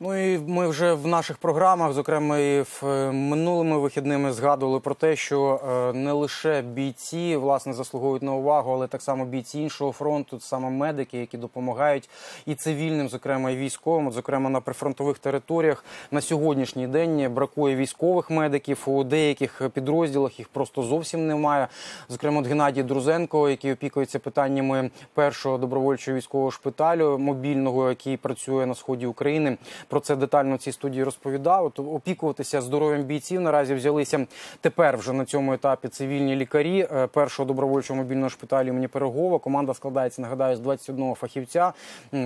Ну і ми вже в наших програмах, зокрема і в е, минулими вихідними, згадували про те, що е, не лише бійці власне заслуговують на увагу, але так само бійці іншого фронту, саме медики, які допомагають і цивільним, зокрема і військовим, зокрема на прифронтових територіях. На сьогоднішній день бракує військових медиків у деяких підрозділах. Їх просто зовсім немає. Зокрема, от Геннадій Друзенко, який опікується питаннями першого добровольчого військового шпиталю мобільного, який працює на сході України. Про це детально в цій студії розповідав. От опікуватися здоров'ям бійців наразі взялися тепер вже на цьому етапі цивільні лікарі е, першого добровольчого мобільного шпиталю імені Пирогова. Команда складається, нагадаю, з 21 фахівця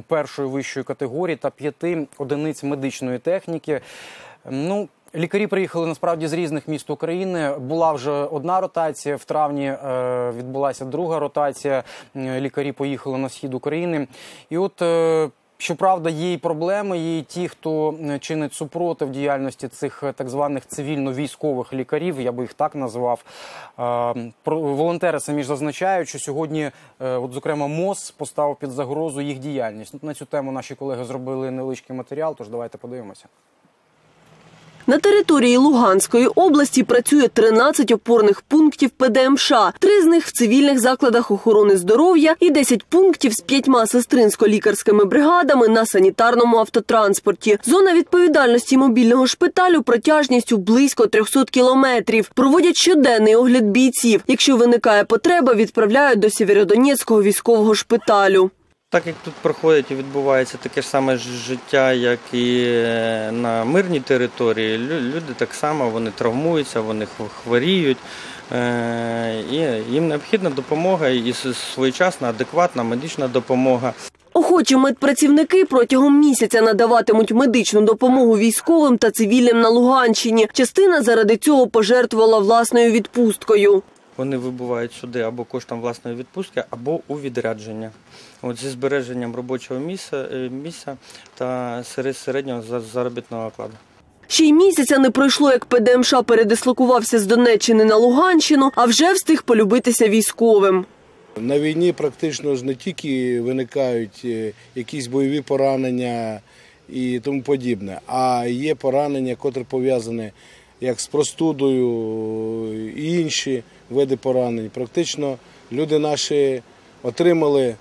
першої вищої категорії та п'яти одиниць медичної техніки. Ну, Лікарі приїхали насправді з різних міст України. Була вже одна ротація. В травні е, відбулася друга ротація. Лікарі поїхали на схід України. І от е, Щоправда, є і проблеми, є і ті, хто е, чинить супротив діяльності цих е, так званих цивільно-військових лікарів, я би їх так назвав. Е, Волонтери самі ж зазначають, що сьогодні, от зокрема, МОЗ поставив під загрозу їх діяльність. На цю тему наші колеги зробили невеличкий матеріал, тож давайте подивимося. На території Луганської області працює 13 опорних пунктів ПДМШ, три з них в цивільних закладах охорони здоров'я і 10 пунктів з п'ятьма сестринсько-лікарськими бригадами на санітарному автотранспорті. Зона відповідальності мобільного шпиталю протяжністю близько 300 кілометрів. Проводять щоденний огляд бійців. Якщо виникає потреба, відправляють до Сєвєродонецького військового шпиталю. Так як тут проходить і відбувається таке ж саме життя, як і е, на мирній території, лю- люди так само вони травмуються, вони хворіють. е, І їм необхідна допомога і своєчасна, адекватна медична допомога. Охочі медпрацівники протягом місяця надаватимуть медичну допомогу військовим та цивільним на Луганщині. Частина заради цього пожертвувала власною відпусткою. Вони вибувають сюди або коштом власної відпустки, або у відрядження. От зі збереженням робочого місця, е, місця та серед- середнього заробітного окладу. Ще й місяця не пройшло, як ПДМШ передислокувався з Донеччини на Луганщину, а вже встиг полюбитися військовим. На війні практично ж не тільки виникають е, якісь бойові поранення і тому подібне, а є поранення, котрі пов'язані як з простудою і інші види поранень. Практично люди наші отримали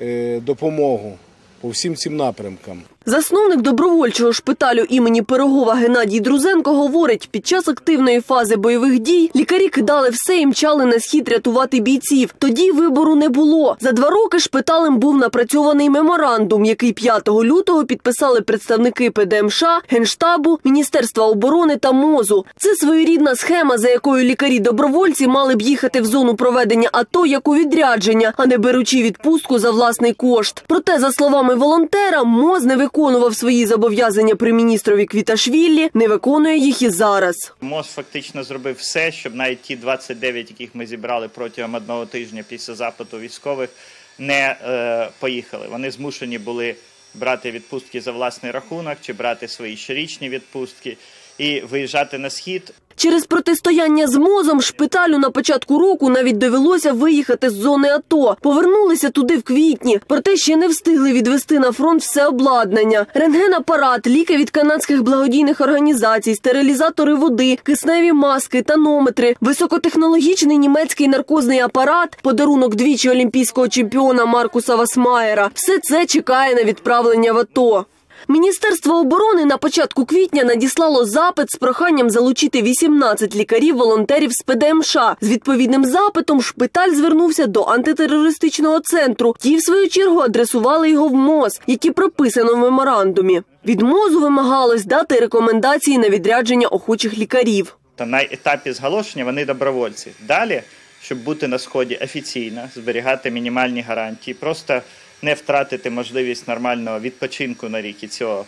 е, допомогу по всім цим напрямкам. Засновник добровольчого шпиталю імені Пирогова Геннадій Друзенко говорить, під час активної фази бойових дій лікарі кидали все і мчали на схід рятувати бійців. Тоді вибору не було. За два роки шпиталем був напрацьований меморандум, який 5 лютого підписали представники ПДМШ, Генштабу, Міністерства оборони та МОЗу. Це своєрідна схема, за якою лікарі-добровольці мали б їхати в зону проведення АТО як у відрядження, а не беручи відпустку за власний кошт. Проте, за словами волонтера, МОЗ не виконував свої зобов'язання при міністрові Квіташвілі, не виконує їх і зараз. МОЗ фактично зробив все, щоб навіть ті 29, яких ми зібрали протягом одного тижня після запиту військових, не е, поїхали. Вони змушені були брати відпустки за власний рахунок чи брати свої щорічні відпустки і виїжджати на схід. Через протистояння з мозом шпиталю на початку року навіть довелося виїхати з зони АТО. Повернулися туди в квітні, проте ще не встигли відвести на фронт все обладнання: рентгенапарат, ліки від канадських благодійних організацій, стерилізатори води, кисневі маски, танометри, високотехнологічний німецький наркозний апарат, подарунок двічі олімпійського чемпіона Маркуса Васмаєра. Все це чекає на відправлення в АТО. Міністерство оборони на початку квітня надіслало запит з проханням залучити 18 лікарів-волонтерів з ПДМШ. З відповідним запитом шпиталь звернувся до антитерористичного центру. Ті, в свою чергу, адресували його в МОЗ, які прописано в меморандумі. Від МОЗу вимагалось дати рекомендації на відрядження охочих лікарів. На етапі зголошення вони добровольці. Далі, щоб бути на сході офіційно, зберігати мінімальні гарантії, просто не втратити можливість нормального відпочинку на рік і цього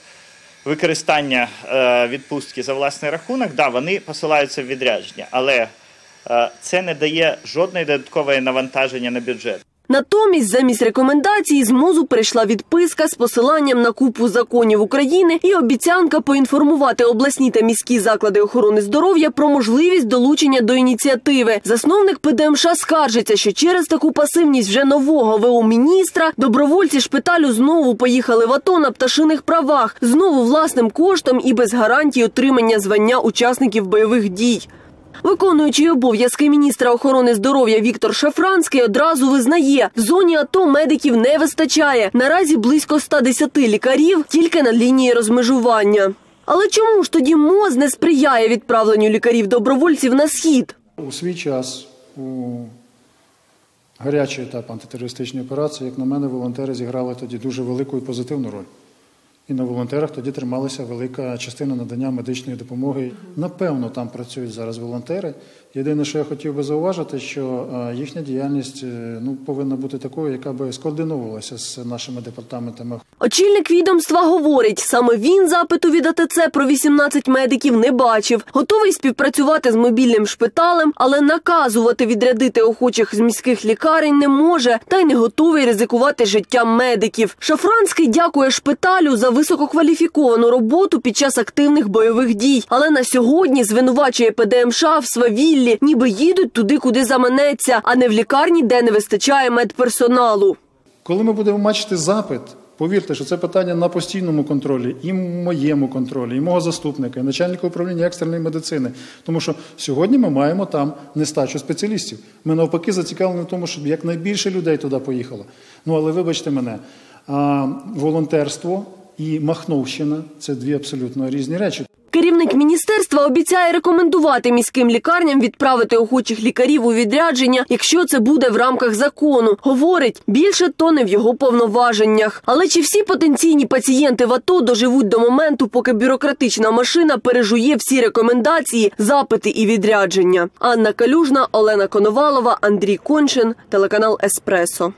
використання е, відпустки за власний рахунок, да, вони посилаються в відрядження, але е, це не дає жодної додаткової навантаження на бюджет. Натомість, замість рекомендацій, з МОЗу прийшла відписка з посиланням на купу законів України і обіцянка поінформувати обласні та міські заклади охорони здоров'я про можливість долучення до ініціативи. Засновник ПДМШ скаржиться, що через таку пасивність вже нового ВО міністра добровольці шпиталю знову поїхали в АТО на пташиних правах, знову власним коштом і без гарантій отримання звання учасників бойових дій. Виконуючий обов'язки міністра охорони здоров'я Віктор Шафранський одразу визнає, в зоні АТО медиків не вистачає. Наразі близько 110 лікарів тільки на лінії розмежування. Але чому ж тоді МОЗ не сприяє відправленню лікарів-добровольців на схід? У свій час, у гарячий етап антитерористичної операції, як на мене, волонтери зіграли тоді дуже велику і позитивну роль. І на волонтерах тоді трималася велика частина надання медичної допомоги. Напевно, там працюють зараз волонтери. Єдине, що я хотів би зауважити, що е, їхня діяльність е, ну, повинна бути такою, яка би скоординовувалася з нашими департаментами Очільник відомства говорить, саме він запиту від АТЦ про 18 медиків не бачив. Готовий співпрацювати з мобільним шпиталем, але наказувати відрядити охочих з міських лікарень не може, та й не готовий ризикувати життям медиків. Шафранський дякує шпиталю за висококваліфіковану роботу під час активних бойових дій, але на сьогодні звинувачує ПДМШ в свавіллі, ніби їдуть туди, куди заманеться, а не в лікарні, де не вистачає медперсоналу. Коли ми будемо бачити запит, повірте, що це питання на постійному контролі, і моєму контролі, і мого заступника, і начальника управління екстреної медицини. Тому що сьогодні ми маємо там нестачу спеціалістів. Ми навпаки зацікавлені в тому, щоб якнайбільше людей туди поїхало. Ну але вибачте мене, волонтерство і Махновщина це дві абсолютно різні речі. Керівник міністерства обіцяє рекомендувати міським лікарням відправити охочих лікарів у відрядження, якщо це буде в рамках закону. Говорить, більше то не в його повноваженнях. Але чи всі потенційні пацієнти в АТО доживуть до моменту, поки бюрократична машина пережує всі рекомендації, запити і відрядження? Анна Калюжна, Олена Коновалова, Андрій Коншин, телеканал Еспресо.